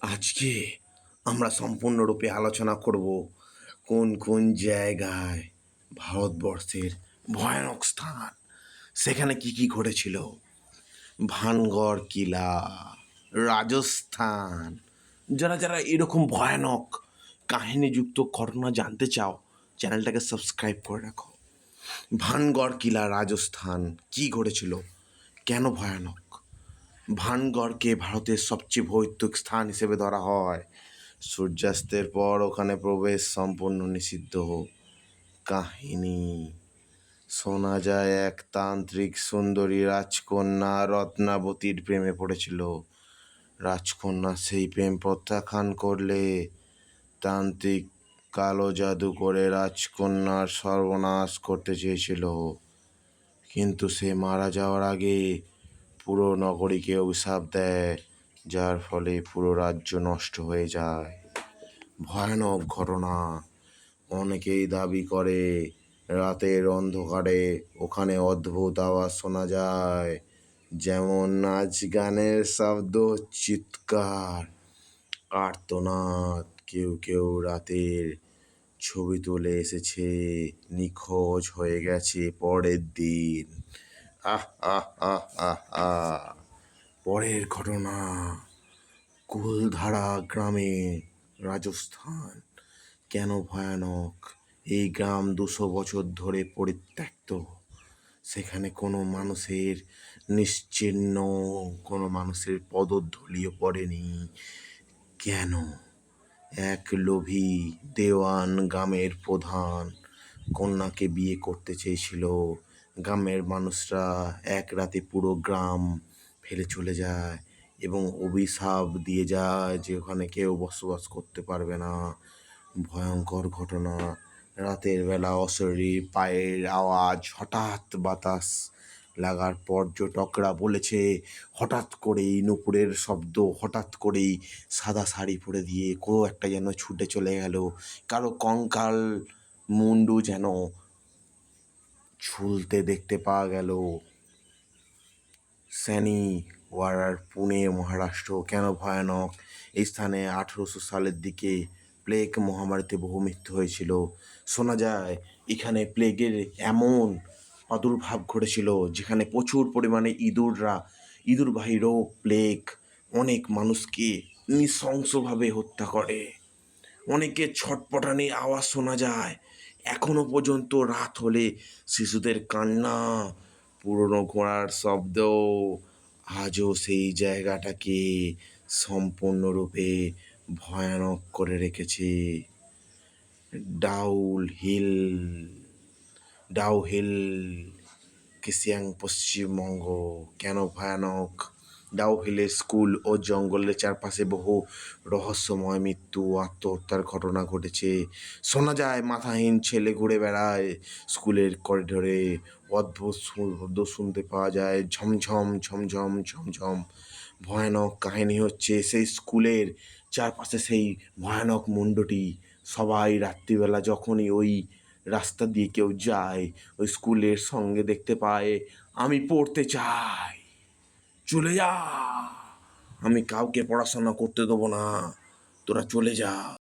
আজকে আমরা সম্পূর্ণরূপে আলোচনা করব কোন কোন জায়গায় ভারতবর্ষের ভয়ানক স্থান? সেখানে কি কি ঘটেছিল? ভানগড় কিলা, রাজস্থান, যারা যারা এরকম ভয়ানক কাহিনীযুক্ত ঘটনা জানতে চাও, চ্যানেলটাকে সাবস্ক্রাইব করে রাখো। ভানগড় কিলা, রাজস্থান, কি ঘটেছিল? কেন ভয়ানক? ভানগড়কে ভারতের সবচেয়ে ভৌতিক স্থান হিসেবে ধরা হয়। সূর্যাস্তের পর ওখানে প্রবেশ সম্পূর্ণ নিষিদ্ধ কাহিনী। শোনা যায়, এক তান্ত্রিক সুন্দরী রাজকন্যা রত্নাবতীর প্রেমে পড়েছিল। রাজকন্যা সেই প্রেম প্রত্যাখ্যান করলে তান্ত্রিক কালো জাদু করে রাজকন্যার সর্বনাশ করতে চেয়েছিল। কিন্তু সে মারা যাওয়ার আগে পুরো নগরীকে অভিশাপ দেয়, যার ফলে পুরো রাজ্য নষ্ট হয়ে যায়। ভয়ানক ঘটনা। অনেকেই দাবি করে, রাতের অন্ধকারে ওখানে অদ্ভুত আওয়াজ শোনা যায়, যেমন নাচ গানের শব্দ, চিৎকার। আর্তনাদ, কেউ কেউ রাতের ছবি তুলে এসেছে, নিখোঁজ হয়ে গেছে পরের দিন। পরের ঘটনা, কুলধারা গ্রামে রাজস্থান। কেন ভয়ানক? এই গ্রাম দুশো বছর ধরে পরিত্যক্ত। সেখানে কোনো মানুষের নিশ্চিহ্ন, কোনো মানুষের পদধূলিও পড়েনি। কেন? এক লোভী দেওয়ান গ্রামের প্রধান কন্যাকে বিয়ে করতে চেয়েছিল। গ্রামের মানুষরা এক রাতে পুরো গ্রাম ফেলে চলে যায় এবং অভিশাপ দিয়ে যায় যে ওখানে কেউ বসবাস করতে পারবে না। ভয়ঙ্কর ঘটনা। রাতের বেলা অশরীর, পায়ের আওয়াজ, হঠাৎ বাতাস লাগার পর্যটকরা বলেছে, হঠাৎ করেই নুপুরের শব্দ, হঠাৎ করেই সাদা শাড়ি পরে দিয়ে কেউ একটা যেন ছুটে চলে গেল। কারও কঙ্কাল মুন্ডু যেন ঝুলতে দেখতে পাওয়া গেল। স্যানি ওয়ারার পুনে, মহারাষ্ট্র, কেন ভয়ানক? এই স্থানে আঠেরোশো সালের দিকে প্লেগ মহামারীতে বহু মৃত্যু হয়েছিল। শোনা যায়, এখানে প্লেগের এমন প্রাদুর্ভাব ঘটেছিল যেখানে প্রচুর পরিমাণে ইঁদুররা, ইঁদুরবাহী রোগ, প্লেগ, অনেক মানুষকে নৃশংসভাবে হত্যা করে। অনেকের ছটপটানি আওয়াজ শোনা যায়। এখনও পর্যন্ত রাত হলে শিশুদের কান্না, পুরনো ঘোড়ার শব্দ আজও সেই জায়গাটাকে সম্পূর্ণরূপে ভয়ানক করে রেখেছে। ডাউল হিল ডাউ হিল, কিসিয়াং পশ্চিমবঙ্গ, কেন ভয়ানক? ডাউহিলের স্কুল ও জঙ্গলের চারপাশে বহু রহস্যময় মৃত্যু আত্মহত্যার ঘটনা ঘটেছে। শোনা যায়, মাথাহীন ছেলে ঘুরে বেড়ায়। স্কুলের করিডোরে অদ্ভুত শব্দ শুনতে পাওয়া যায়। ঝমঝম ঝমঝম ঝমঝম। ভয়ানক কাহিনী হচ্ছে, সেই স্কুলের চারপাশে সেই ভয়ানক মুন্ডটি। সবাই রাত্রিবেলা যখনই ওই রাস্তা দিয়ে কেউ যায়, ওই স্কুলের সঙ্গে দেখতে পায়, আমি পড়তে চাই। চলে যা। আমি কাউকে পড়াশোনা করতে দেবো না। তোরা চলে যা।